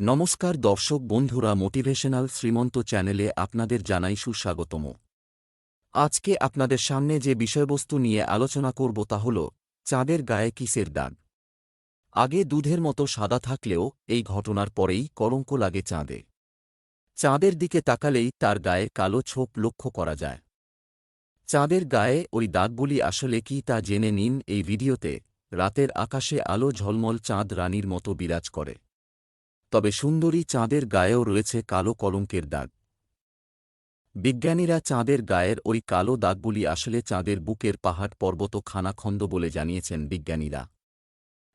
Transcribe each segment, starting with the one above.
নমস্কার দর্শক বন্ধুরা মোটিভেশনাল শ্রীমন্ত চ্যানেলে আপনাদের জানাই সুস্বাগতম। আজকে আপনাদের সামনে যে বিষয়বস্তু নিয়ে আলোচনা করব তা হল, চাঁদের গায়ে কিসের দাগ? আগে দুধের মতো সাদা থাকলেও এই ঘটনার পরেই কলঙ্ক লাগে চাঁদে। চাঁদের দিকে তাকালেই তার গায়ে কালো ছোপ লক্ষ্য করা যায়। চাঁদের গায়ে ওই দাগগুলি আসলে কি তা জেনে নিন এই ভিডিওতে, রাতের আকাশে আলো ঝলমল চাঁদ রানীর মতো বিরাজ করে। তবে সুন্দরী চাঁদের গায়েও রয়েছে কালো কলঙ্কের দাগ। বিজ্ঞানীরা চাঁদের গায়ের ওই কালো দাগগুলি আসলে চাঁদের বুকের পাহাড় পর্বত খানাখন্দ বলে জানিয়েছেন বিজ্ঞানীরা।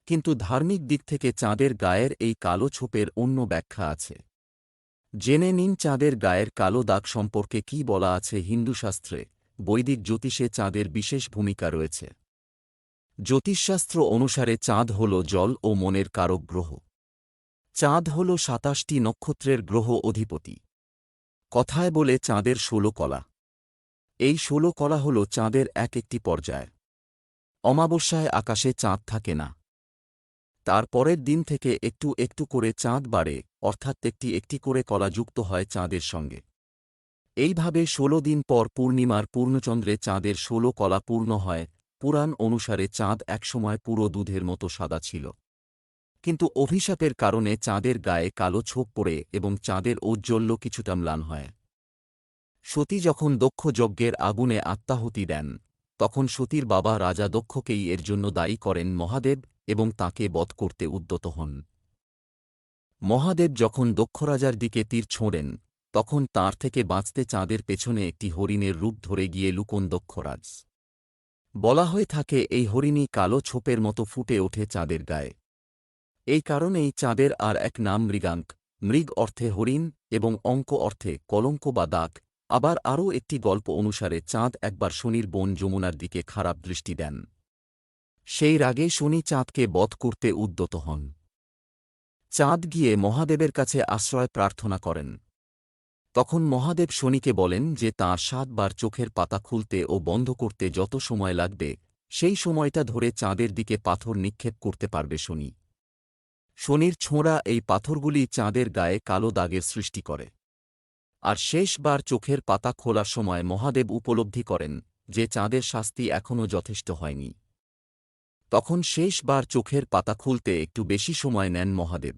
কিন্তু ধার্মিক দিক থেকে চাঁদের গায়ের এই কালো ছোপের অন্য ব্যাখ্যা আছে। জেনে নিন চাঁদের গায়ের কালো দাগ সম্পর্কে কি বলা আছে হিন্দুশাস্ত্রে বৈদিক জ্যোতিষে চাঁদের বিশেষ ভূমিকা রয়েছে। জ্যোতিষশাস্ত্র অনুসারে চাঁদ হল জল ও মনের কারক গ্রহ। চাঁদ হল সাতাশটি নক্ষত্রের গ্রহ অধিপতি। কথায় বলে চাঁদের ষোলো কলা। এই ষোলো কলা হল চাঁদের এক একটি পর্যায়। অমাবস্যায় আকাশে চাঁদ থাকে না। তার পরের দিন থেকে একটু একটু করে চাঁদ বাড়ে, অর্থাৎ একটি একটি করে কলা যুক্ত হয় চাঁদের সঙ্গে। এইভাবে ষোলো দিন পর পূর্ণিমার পূর্ণচন্দ্রে চাঁদের ষোলো কলা পূর্ণ হয়, পুরাণ অনুসারে চাঁদ একসময় পুরো দুধের মতো সাদা ছিল। কিন্তু অভিশাপের কারণে চাঁদের গায়ে কালো ছোপ পড়ে এবং চাঁদের ঔজ্জ্বল্য কিছুটা ম্লান হয়। সতী যখন দক্ষ যজ্ঞের আগুনে আত্মাহুতি দেন, তখন সতীর বাবা রাজা দক্ষকেই এর জন্য দায়ী করেন মহাদেব এবং তাকে বধ করতে উদ্যত হন। মহাদেব যখন দক্ষরাজার দিকে তীর ছোঁড়েন, তখন তার থেকে বাঁচতে চাঁদের পেছনে একটি হরিণের রূপ ধরে গিয়ে লুকোন দক্ষরাজ বলা হয়ে থাকে, এই হরিণী কালো ছোপের মতো ফুটে ওঠে চাঁদের গায়ে। এই কারণেই চাঁদের আর এক নাম মৃগাঙ্ক। মৃগ অর্থে হরিণ এবং অঙ্ক অর্থে কলঙ্ক বা দাগ। আবার আরও একটি গল্প অনুসারে চাঁদ একবার শনির বোন যমুনার দিকে খারাপ দৃষ্টি দেন। সেই রাগে শনি চাঁদকে বধ করতে উদ্যত হন। চাঁদ গিয়ে মহাদেবের কাছে আশ্রয় প্রার্থনা করেন। তখন মহাদেব শনিকে বলেন যে তাঁর সাতবার চোখের পাতা খুলতে ও বন্ধ করতে যত সময় লাগবে, সেই সময়টা ধরে চাঁদের দিকে পাথর নিক্ষেপ করতে পারবে শনি। শনির ছোঁড়া এই পাথরগুলি চাঁদের গায়ে কালো দাগের সৃষ্টি করে। আর শেষবার চোখের পাতা খোলার সময় মহাদেব উপলব্ধি করেন যে চাঁদের শাস্তি এখনও যথেষ্ট হয়নি। তখন শেষবার চোখের পাতা খুলতে একটু বেশি সময় নেন মহাদেব।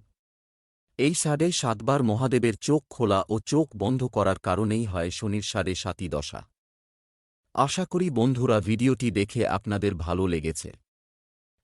এই সাড়ে সাতবার মহাদেবের চোখ খোলা ও চোখ বন্ধ করার কারণেই হয় শনির সাড়ে সাতি দশা। আশা করি বন্ধুরা ভিডিওটি দেখে আপনাদের ভালো লেগেছে।